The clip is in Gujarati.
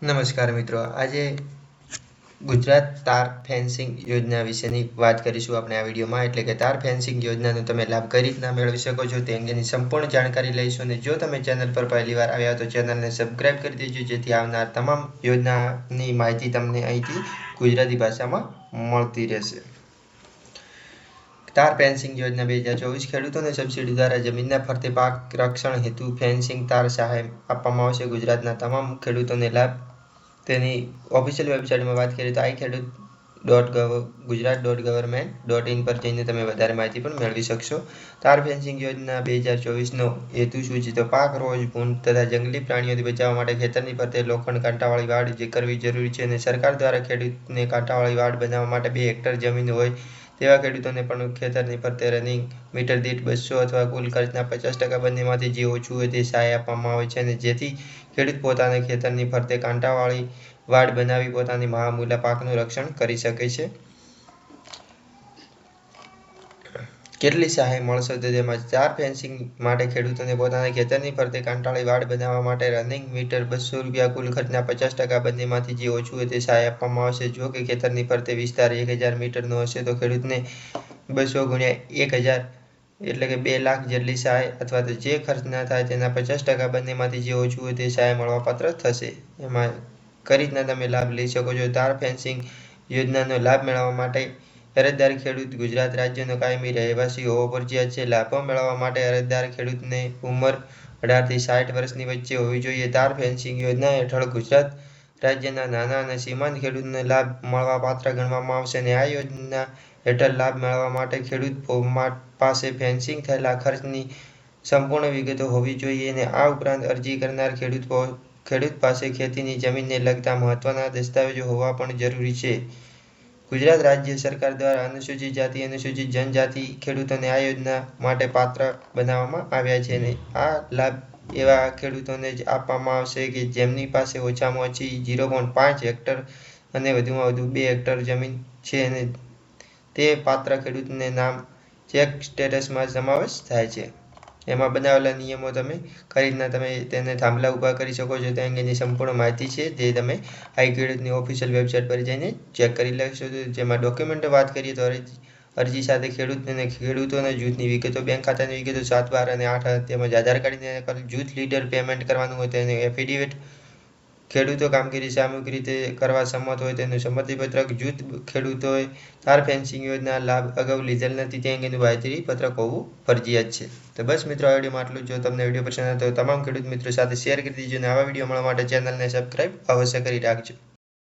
નમસ્કાર મિત્રો, આજે ગુજરાત તાર ફેન્સિંગ યોજના વિશેની વાત કરીશું આપણે આ વિડીયોમાં. એટલે કે તાર ફેન્સિંગ યોજનાનો તમે લાભ કઈ રીતના મેળવી શકો છો તે અંગેની સંપૂર્ણ જાણકારી લઈશું અને જો તમે ચેનલ પર પહેલી વાર આવ્યા તો ચેનલને સબસ્ક્રાઇબ કરી દેજો, જેથી આવનાર તમામ યોજનાની માહિતી તમને અહીંથી ગુજરાતી ભાષામાં મળતી રહેશે. તાર ફેન્સિંગ યોજના બે હજાર ચોવીસ ખેડૂતોને સબસિડી દ્વારા જમીનના ફરતે પાક રક્ષણ હેતુ ફેન્સિંગ તાર સહાય આપવામાં આવશે. ગુજરાતના તમામ ખેડૂતોને લાભ તેની ઓફિશિયલ વેબસાઇટમાં વાત કરીએ તો આ ખેડૂત dot gov Gujarat dot government dot in પર જઈને તમે વધારે માહિતી પણ મેળવી શકશો. તાર ફેન્સિંગ યોજના બે હજાર ચોવીસનો હેતુ શું છે? તો પાક, રોજ ભૂંડ તથા જંગલી પ્રાણીઓથી બચાવવા માટે ખેતરની ફરતે લોખંડ, કાંટાવાળી વાડ જે કરવી જરૂરી છે અને સરકાર દ્વારા ખેડૂતને કાંટાવાળી વાડ બનાવવા માટે બે હેક્ટર જમીન હોય તેવા ખેડૂતોને પણ ખેતરની ફરતે રનિંગ મીટર દીઠ બસો અથવા કુલ ખર્ચના પચાસ ટકા બંનેમાંથી જે ઓછું હોય તે સહાય આપવામાં આવે છે અને જેથી ખેડૂત પોતાના ખેતરની ફરતે કાંટાવાળી વાડ બનાવી પોતાની મહામૂલા પાકનું રક્ષણ કરી શકે છે. કેટલી સહાય મળશે તો તેમાં ચાર ફેન્સિંગ માટે ખેડૂતોને પોતાના ખેતરની ફરતે કાંટાળી વાડ બનાવવા માટે રનિંગ મીટર બસો રૂપિયા કુલ ખર્ચના પચાસ ટકા બંનેમાંથી જે ઓછું હોય તે સહાય આપવામાં આવશે. જો કે ખેતરની ફરતે વિસ્તાર એક હજાર મીટરનો હશે તો ખેડૂતને બસો ગુણ્યા એક હજાર એટલે કે બે લાખ જેટલી સહાય અથવા તો જે ખર્ચ ના થાય તેના પચાસ ટકા બંનેમાંથી જે ઓછું હોય તે સહાય મળવાપાત્ર થશે. એમાં કઈ રીતના તમે લાભ લઈ શકો છો? તાર ફેન્સિંગ યોજનાનો લાભ મેળવવા માટે અરજદાર ખેડૂત ગુજરાત રાજ્યનો કાયમી રહેવાસી હોવો ફરજિયાત છે. લાભો મેળવવા માટે અરજદાર ખેડૂતને ઉંમર અઢારથી સાઠ વર્ષની વચ્ચે હોવી જોઈએ. તાર ફેન્સિંગ યોજના હેઠળ ગુજરાત રાજ્યના નાના અને સીમાંત ખેડૂતને લાભ મળવા પાત્ર ગણવામાં આવશે અને આ યોજના હેઠળ લાભ મેળવવા માટે ખેડૂત પાસે ફેન્સિંગ થયેલા ખર્ચની સંપૂર્ણ વિગતો હોવી જોઈએ અને આ ઉપરાંત અરજી કરનાર ખેડૂત ખેડૂત પાસે ખેતીની જમીનને લગતા મહત્વના દસ્તાવેજો હોવા પણ જરૂરી છે. ગુજરાત રાજ્ય સરકાર દ્વારા અનુસૂચિત જાતિ, અનુસૂચિત જનજાતિ ખેડૂતોને આ યોજના માટે પાત્ર બનાવવામાં આવ્યા છે અને આ લાભ એવા ખેડૂતોને જ આપવામાં આવશે કે જેમની પાસે ઓછામાં ઓછી ઝીરો પોઈન્ટ પાંચ હેક્ટર અને વધુમાં વધુ બે હેક્ટર જમીન છે અને તે પાત્ર ખેડૂતને નામ ચેક સ્ટેટસમાં સમાવેશ થાય છે. એમાં બનાવેલા નિયમો તમે કઈ રીતના તમે તેને થાંભલા ઊભા કરી શકો છો તે અંગેની સંપૂર્ણ માહિતી છે, જે તમે ખેડૂતની ઓફિશિયલ વેબસાઇટ પર જઈને ચેક કરી લેશો. જેમાં ડોક્યુમેન્ટ વાત કરીએ તો અરજી સાથે ખેડૂત અને ખેડૂતોના જૂથની વિગતો, બેંક ખાતાની વિગતો, સાત, બાર અને આઠ તેમજ આધાર કાર્ડની જૂથ લીડર પેમેન્ટ કરવાનું હોય તેનું એફિડેવિટ ખેડૂતો કામગીરી સામૂહિક રીતે કરવા સંમત હોય તેનું સંમતિપત્રક જૂથ ખેડૂતોએ તાર ફેન્સિંગ યોજના લાભ અગાઉ લીધેલ નથી, તે અંગેનું બાહેધરી પત્રક હોવું ફરજિયાત છે. તો બસ મિત્રો, આ વિડીયોમાં આટલું જો. તમને વીડિયો પસંદ આવે તો તમામ ખેડૂત મિત્રો સાથે શેર કરી દીજો અને આવા વીડિયો મળવા માટે ચેનલને સબસ્ક્રાઈબ અવશ્ય કરી રાખજો.